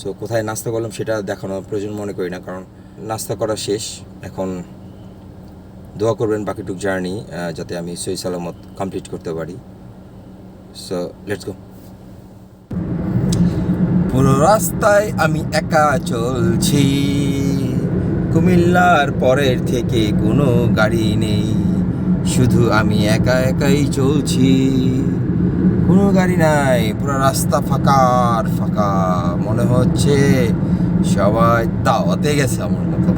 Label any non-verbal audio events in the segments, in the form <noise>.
So কোথায় নাস্তা করলাম সেটা দেখানোর প্রয়োজন মনে করি না, কারণ নাস্তা করা শেষ। এখন দোয়া করবেন বাকিটুক জার্নি যাতে আমি সই সালামত কমপ্লিট করতে পারি। সো লেটস গো পুরো রাস্তায় আমি একা চলছি। কুমিল্লার পরের থেকে কোনো গাড়ি নেই। শুধু আমি একা একাই চলছি। কোনো গাড়ি নাই, পুরো রাস্তা ফাঁকা আর ফাঁকা। মনে হচ্ছে সবাই দাওয়াতে গেছে আমার মতো।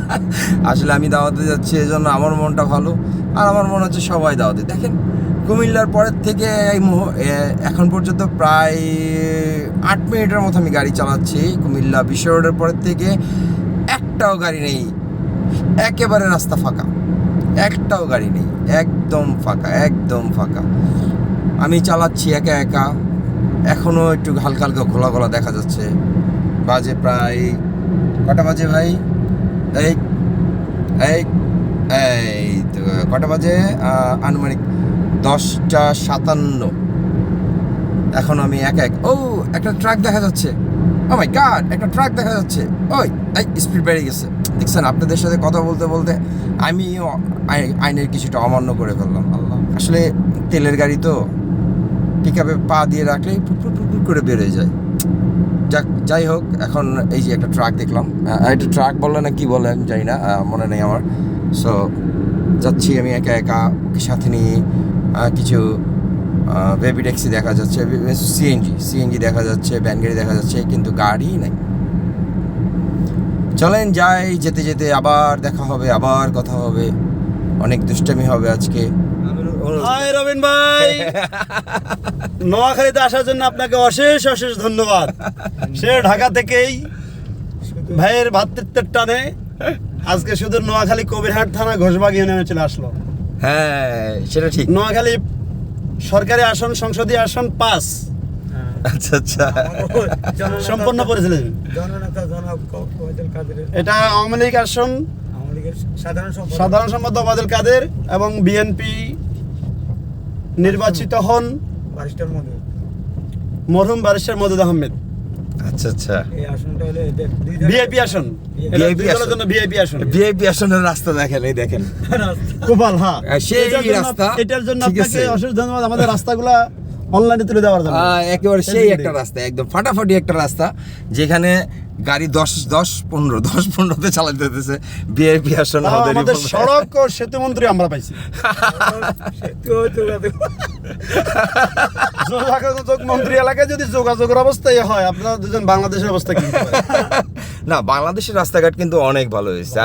<laughs> আসলে আমি দাওয়াতে যাচ্ছি এই জন্য আমার মনটা ভালো। আর আমার মনে হচ্ছে সবাই দাওয়াতে। দেখেন, কুমিল্লার পরের থেকে এই এখন পর্যন্ত প্রায় আট মিনিটের মতো আমি গাড়ি চালাচ্ছি। কুমিল্লা বিশ্ব রোডের পরের থেকে একটাও গাড়ি নেই। একেবারে রাস্তা ফাঁকা। একটাও গাড়ি নেই। একদম ফাঁকা একদম ফাঁকা। আমি চালাচ্ছি একা একা। এখনও একটু হালকা হালকা খোলা খোলা দেখা যাচ্ছে। বাজে প্রায় কটা বাজে ভাই? এই এই কটা বাজে? আনুমানিক দশটা সাতান্ন। এখন আমি একা এক ও, একটা ট্রাক দেখা যাচ্ছে। ও মাই গড একটা ট্রাক দেখা যাচ্ছে। ওই, এই স্পিড বেড়ে গেছে। দেখছেন, আপনাদের সাথে কথা বলতে বলতে আমি আইনের কিছুটা অমান্য করে ফেললাম। আল্লাহ। আসলে তেলের গাড়ি তো পিক পা দিয়ে রাখলেই ফুট করে বেরোয় যায়। যাক, যাই হোক, এখন এই যে একটা ট্রাক দেখলাম। একটা ট্রাক বললে না কি বলে আমি জানি না মনে নেই আমার। সো যাচ্ছি আমি একা একা, ওকে সাথে নিয়ে কিছু বেবি ট্যাক্সি দেখা যাচ্ছে সিএনজি সিএনজি দেখা যাচ্ছে ভ্যান গাড়ি দেখা যাচ্ছে, কিন্তু গাড়ি নাই। চলেন যাই, যেতে যেতে আবার দেখা হবে, আবার কথা হবে। অনেক দুষ্টামি হবে আজকে। হাই রবিন ভাই। <laughs> নোয়াখালীতে আসার জন্য আপনাকে অশেষ অশেষ ধন্যবাদ। সে ঢাকা থেকেই ভাইয়ের ভাতৃত্বের টানে আজকে শুধু নোয়াখালী কবিরহাট থানা ঘোষবাগ ইউনিয়নে চলে আসলো। হ্যাঁ সেটা ঠিক। নোয়াখালী সরকারি আসন সংসদীয় আসন পাস। আচ্ছা আচ্ছা। সম্পন্ন করেছিলেন। এটা আওয়ামী লীগ আসন। সাধারণ সম্পাদক ওবায়দুল কাদের এবং বিএনপি নির্বাচিত হন বারিস্টার মধু মরহুম বারিস্টার মদুদ আহমেদ। আচ্ছা আচ্ছা। এই আসনটা হলো ভিআইপি আসন। জন্য ভিআইপি ভিআইপি আসনের রাস্তা দেখেন এই দেখেন। গোপাল হ্যাঁ। সেই এটার জন্য- রাস্তা, এটার জন্য আপনাকে অশেষ ধন্যবাদ। আমাদের রাস্তাগুলা অনলাইনে তুলে দেওয়ার জন্য। একেবারে সেই একটা রাস্তা একদম ফাটাফাটি একটা রাস্তা যেখানে গাড়ি দশ দশ পনেরো দশ পনেরোতে চালাতে হতেছে বিআইপি আসন আমাদের আমাদের সড়ক ও সেতু মন্ত্রী আমরা পাইছি। যোগাযোগ মন্ত্রী এলাকায় যদি যোগাযোগের অবস্থায় হয় আপনারা দুজন বাংলাদেশের অবস্থা কি? না বাংলাদেশের রাস্তাঘাট কিন্তু অনেক ভালো হয়েছে।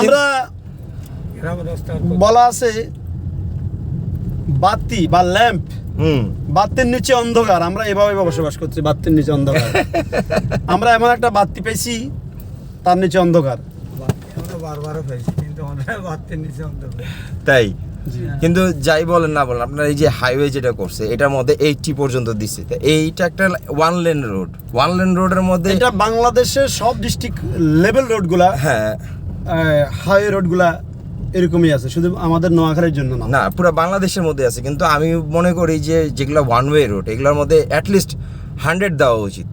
আমরা বলা আছে বাতি বা ল্যাম্প। হুম। বাতির নিচে অন্ধকার আমরা এভাবে বসবাস করছি বাতির নিচে অন্ধকার। <laughs> আমরা এমন একটা বাতি পেয়েছি তার নিচে অন্ধকার। বারবারও কিন্তু নিচে অন্তত তাই? কিন্তু যাই বলেন না বলেন আপনার এই যে হাইওয়ে যেটা করছে এটার মধ্যে এইটটি পর্যন্ত দিচ্ছে। এইটা একটা one lane road one lane রোডের মধ্যে এটা বাংলাদেশের সব ডিস্ট্রিক্ট লেভেল রোডগুলা হ্যাঁ। হাইওয়ে রোডগুলা এরকমই আছে শুধু আমাদের নোয়াখালীর জন্য না। না পুরো বাংলাদেশের মধ্যে আছে কিন্তু আমি মনে করি যে যেগুলো ওয়ান ওয়ে রোড এগুলোর মধ্যে অ্যাটলিস্ট হান্ড্রেড দেওয়া উচিত।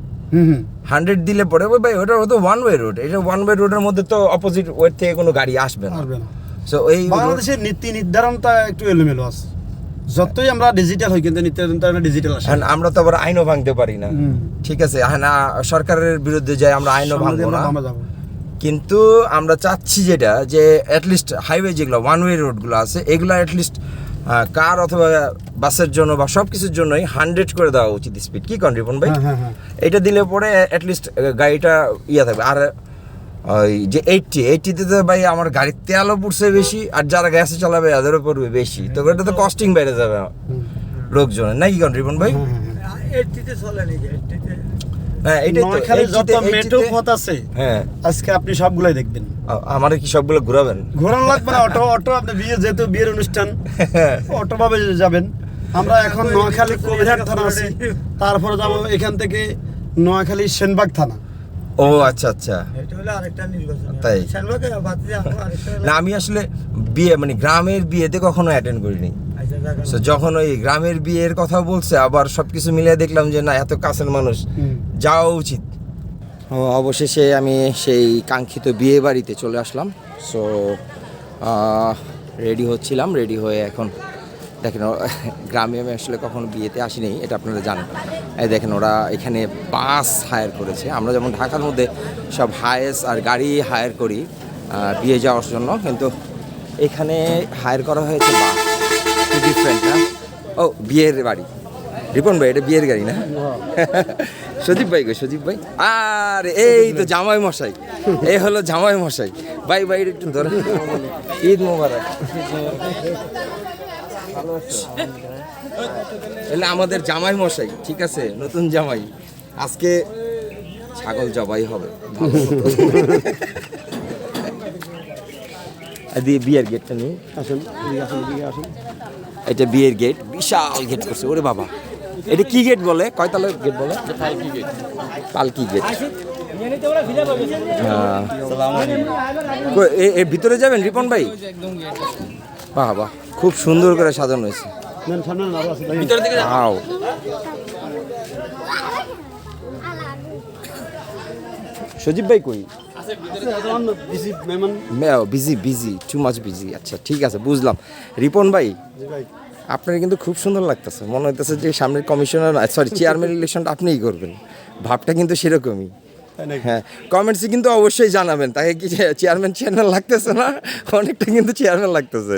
হান্ড্রেড দিলে পরে ভাই ওটা হতো ওয়ান ওয়ে রোড এটা ওয়ান ওয়ে রোডের মধ্যে তো অপোজিট ওয়ে থেকে কোনো গাড়ি আসবে না। সো এই বাংলাদেশের নীতি নির্ধারণটা একটু এলোমেলো আছে। যতই আমরা ডিজিটাল হই কিন্তু নীতি নির্ধারণ ডিজিটাল আসে আমরা তো আবার আইনও ভাঙতে পারি না। ঠিক আছে হ্যাঁ না সরকারের বিরুদ্ধে যাই আমরা আইনও ভাঙবো না। কিন্তু আমরা চাচ্ছি যেটা যে অ্যাটলিস্ট হাইওয়ে যেগুলো ওয়ান ওয়ে রোডগুলো আছে এগুলো অ্যাটলিস্ট কার অথবা বাসের জন্য বা সব কিছুর জন্যই হান্ড্রেড করে দেওয়া উচিত স্পিড কি কন রিপন ভাই? হ্যাঁ হ্যাঁ হ্যাঁ। এটা দিলে পরে অ্যাটলিস্ট গাড়িটা ইয়ে থাকবে। আর ওই যে এইটটি এইটটিতে তো ভাই আমার গাড়ির তেলও পড়ছে বেশি আর যারা গ্যাসে চালাবে তাদেরও পড়বে বেশি। তো এটা তো কস্টিং বেড়ে যাবে। লোকজনের। নাকি কন রিপন ভাই। এইটিতে চলে নাকি এইটিতে হ্যাঁ, এইটাই তো, নোয়াখালীর যত মেট্রো পথ আছে হ্যাঁ। আজকে আপনি সবগুলাই দেখবেন। আমার কি সবগুলো ঘুরাবেন? ঘোরান লাগবে না অটো অটো আপনি বিয়ে যেহেতু বিয়ের অনুষ্ঠান <laughs> অটো ভাবে যাবেন। আমরা এখন নোয়াখালী কবিরহাট থানা আছি। তারপরে যাব এখান থেকে নোয়াখালী সেনবাগ থানা। ও আচ্ছা আচ্ছা। তাই? না আমি আসলে বিয়ে মানে গ্রামের বিয়েতে কখনো অ্যাটেন্ড করিনি। আচ্ছা, যখন ওই গ্রামের বিয়ের কথা বলছে আবার সবকিছু মিলিয়ে দেখলাম যে না এত কাছের মানুষ। যাওয়া উচিত। ও অবশেষে আমি সেই কাঙ্ক্ষিত বিয়ে বাড়িতে চলে আসলাম। সো রেডি হচ্ছিলাম রেডি হয়ে এখন দেখেন ও- গ্রামে আমি আসলে কখনো বিয়েতে আসিনি এটা আপনারা জানেন। এই দেখেন ওরা এখানে বাস হায়ার করেছে। আমরা যেমন ঢাকার মধ্যে সব হায়েস আর গাড়ি হায়ার করি বিয়ে যাওয়ার জন্য কিন্তু এখানে হায়ার করা হয়েছে বাস ডিফারেন্ট না? ও বিয়ের বাড়ি। রিপন ভাই এটা বিয়ের গাড়ি না। <laughs> সজীব ভাই গো সজীব ভাই? আর এই তো জামাই মশাই। এই হলো জামাই মশাই। ভাই ভাই একটু ধরে। ঈদ মোবারক। এলে আমাদের জামাই মশাই ঠিক আছে? নতুন জামাই। আজকে ছাগল জবাই হবে। দিয়ে বিয়ের গেটটা নিয়ে। আসুন আসুন। এটা বিয়ের গেট। বিশাল গেট করছে। ওরে বাবা। এটা কি গেট বলে? কয়তলা গেট বলে? পালকি গেট গেট হ্যাঁ। এর ভিতরে যাবেন রিপন ভাই? বাহ বাহ খুব সুন্দর করে সাজানো হয়েছে. সজীব ভাই কই? আছে, এত অন্য busy মেহমান। Busy busy too much busy আচ্ছা ঠিক আছে বুঝলাম। রিপন ভাই? ভাই। আপনার কিন্তু খুব সুন্দর লাগতেছে। মনে হইতেছে যে সামনের কমিশনার সরি চেয়ারম্যান ইলেকশনটা আপনিই করবেন। ভাবটা কিন্তু সেরকমই। হ্যাঁ কমেন্টসে কিন্তু অবশ্যই জানাবেন। তাকে কি চেয়ারম্যান চেয়ারম্যান লাগতেছে না? অনেকটা কিন্তু চেয়ারম্যান লাগতেছে।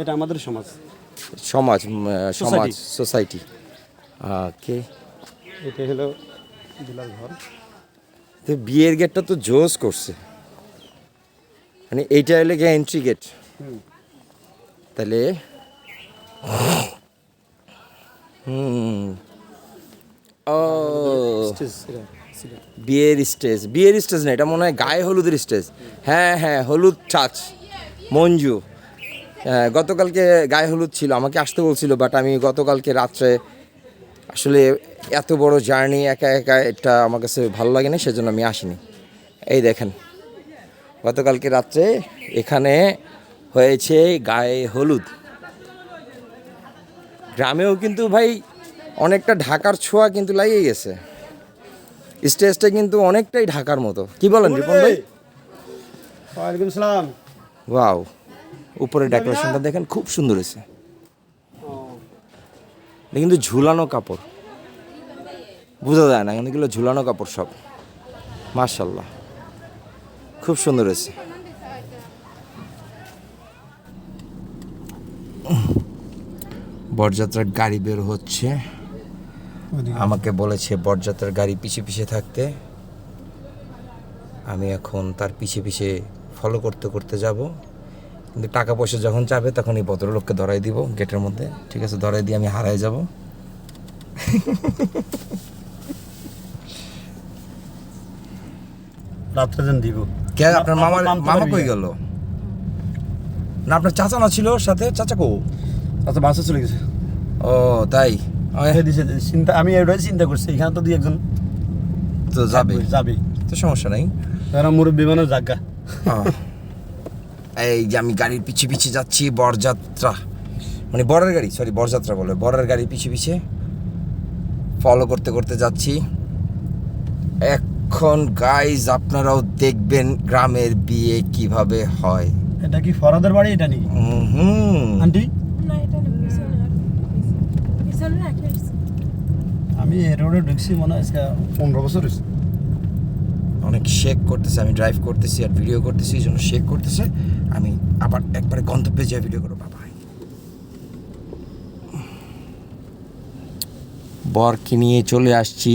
এটা আমাদের সমাজ। সমাজ সমাজ সোসাইটি ওকে। এটা হলো ঘর তো বিয়ের গেটটা তো জোস করছে। মানে এইটা হলে গিয়ে এন্ট্রি গেট তাহলে হুম। ও। বিয়ের স্টেজ বিয়ের স্টেজ না এটা মনে হয় গায়ে হলুদের স্টেজ। হ্যাঁ হ্যাঁ হলুদ টাচ মঞ্জু। হ্যাঁ, গতকালকে গায়ে হলুদ ছিল আমাকে আসতে বলছিল বাট আমি গতকালকে রাত্রে আসলে এত বড় জার্নি একা একা এটা আমার কাছে ভালো লাগে না সেজন্য আমি আসিনি। এই দেখেন। গতকালকে রাত্রে এখানে হয়েছে গায়ে হলুদ। গ্রামেও কিন্তু ভাই অনেকটা ঢাকার ছোঁয়া কিন্তু লাগিয়ে গেছে। স্টেজটা কিন্তু অনেকটাই ঢাকার মতো। কি বলেন রিপন ভাই? ওয়ালাইকুম সালাম। ওয়াও উপরে ডেকোরেশনটা দেখেন খুব সুন্দর হয়েছে। কিন্তু ঝুলানো কাপড়। বোঝা যায় না কিন্তু এগুলো ঝুলানো কাপড় সব। মার্শাল্লাহ খুব সুন্দর হয়েছে। বরযাত্রার গাড়ি বের হচ্ছে। আমাকে বলেছে বরযাত্রার গাড়ি পিছে পিছে থাকতে। আমি এখন তার পিছে পিছে ফলো করতে করতে যাব। কিন্তু টাকা পয়সা যখন যাবে তখন এই ভদ্রলোককে ধরাই দিব গেটের মধ্যে। ঠিক আছে ধরাই দিয়ে আমি হারাই যাব। রাত্রে যেন দিব। কে আপনার মামার মামা কই। গেল? না আপনার চাচা না ছিল সাথে? চাচা কো? আচ্ছা বাসে চলে গেছে। ও তাই? চিন্তা আমি এটাই চিন্তা করছি এখানে তো দুই একজন তো যাবে। যাবে। তো সমস্যা নাই। তারা মুরব্বী মানে জাগা। এই যে আমি গাড়ির পিছে পিছে যাচ্ছি বরযাত্রা। মানে বরের গাড়ি সরি বরযাত্রা বলে। বরের গাড়ি পিছে পিছে। ফলো করতে করতে যাচ্ছি। এখন গাইজ আপনারাও দেখবেন গ্রামের বিয়ে কীভাবে হয়। এটা কি ফরাদের বাড়ি এটা নাকি? হুম। আন্টি। আমি এই রোডে ঢুকছি মনে হয় পনেরো বছর হয়েছে। অনেক শেক করতেছে আমি ড্রাইভ করতেছি আর ভিডিও করতেছি এই জন্য শেক করতেছে। আমি আবার একবারে গন্তব্যে যাই ভিডিও করব বাবা বরকে নিয়ে চলে আসছি।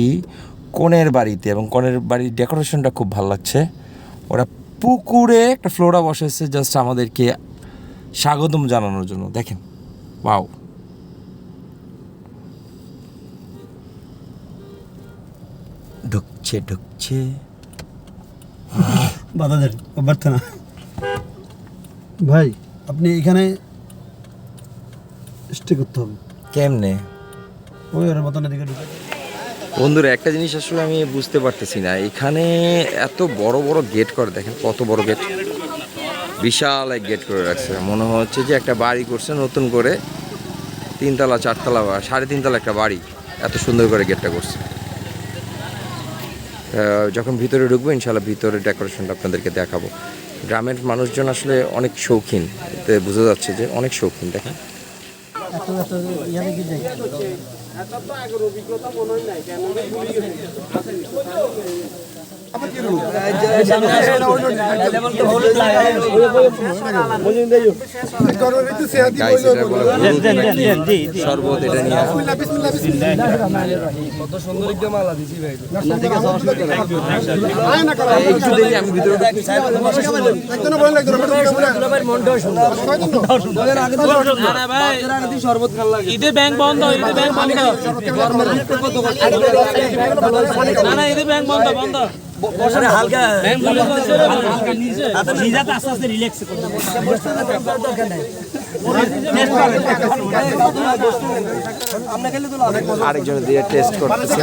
কনের বাড়িতে এবং কনের বাড়ির ডেকোরেশনটা খুব ভালো লাগছে। ওরা পুকুরে একটা ফ্লোরা বসেছে জাস্ট আমাদেরকে স্বাগতম জানানোর জন্য। দেখেন ওয়াও। ঢুকছে ঢুকছে। ভাই আপনি এখানে স্টে করতে হবে। কেমনে? ওই ওর মতন এদিকে ঢুকে। বন্ধুরা, একটা জিনিস আসলে আমি বুঝতে পারতেছি না। এখানে এত বড় বড় গেট করে, দেখেন কত বড় গেট বিশাল এক গেট করে রাখছে। মনে হচ্ছে যে একটা বাড়ি করছে নতুন করে। তিনতলা, চারতলা বা সাড়ে তিনতলা একটা বাড়ি। এত সুন্দর করে গেটটা করছে। যখন ভিতরে ঢুকবো ইনশাল্লাহ ভিতরে ডেকোরেশনটা আপনাদেরকে দেখাবো। গ্রামের মানুষজন আসলে অনেক শৌখিন। বোঝা যাচ্ছে যে অনেক শৌখিন দেখেন? গাইস মনে হয় নাই নাকি আমি ভিতরে ঈদে ব্যাংক বন্ধ ঈদে ব্যাংক বন্ধ না না ঈদে ব্যাংক বন্ধ বন্ধ। হালকা হালকা নিজে। আস্তে আস্তে রিল্যাক্স আরেকজন দিয়ে টেস্ট করতেছে।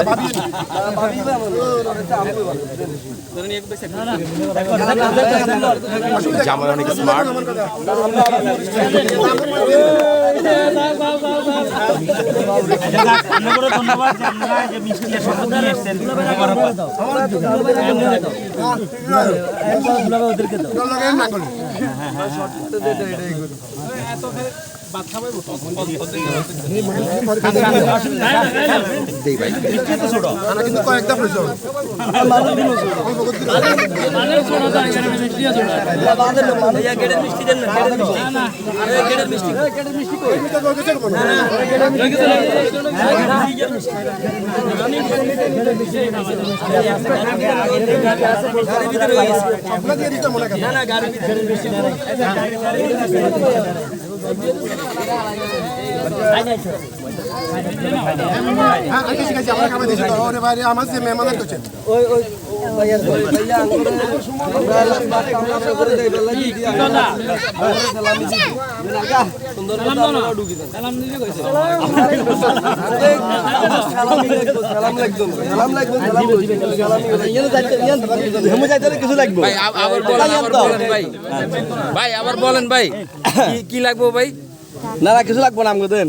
জামাই অনেক স্মার্ট ভাই আমার যে এটাই করছেন সালাম দিলে কইছে ভাই আ- আবার বলেন আবার বলেন ভাই ভাই আবার বলেন ভাই কি লাগবো ভাই না কিছু লাগবে না আমাকে দেন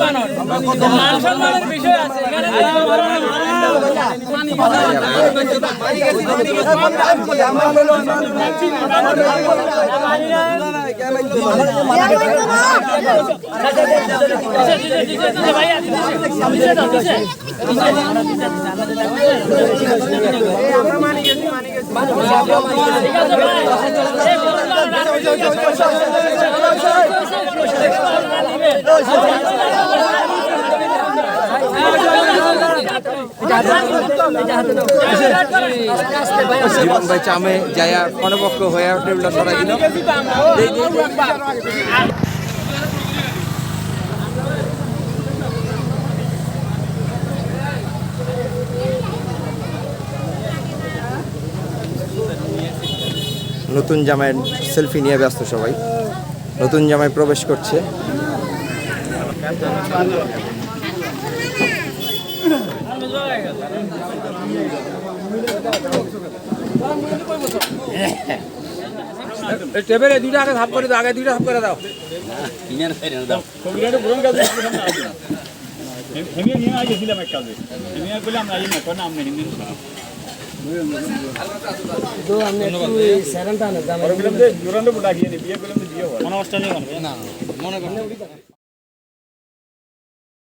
বানান মান বিষয় আছে এখানে জীবন ভাই চামে যায়া কনপক্ষ হয়ে টেবিলটা সরাই দিল। নতুন জামাই সেলফি নিয়ে ব্যস্ত সবাই। নতুন জামাই প্রবেশ করছে। টেবিলে দুইটা আগে ভাব করে দাও আগে দুইটা ভাব করে দাও। আমি না। জামাই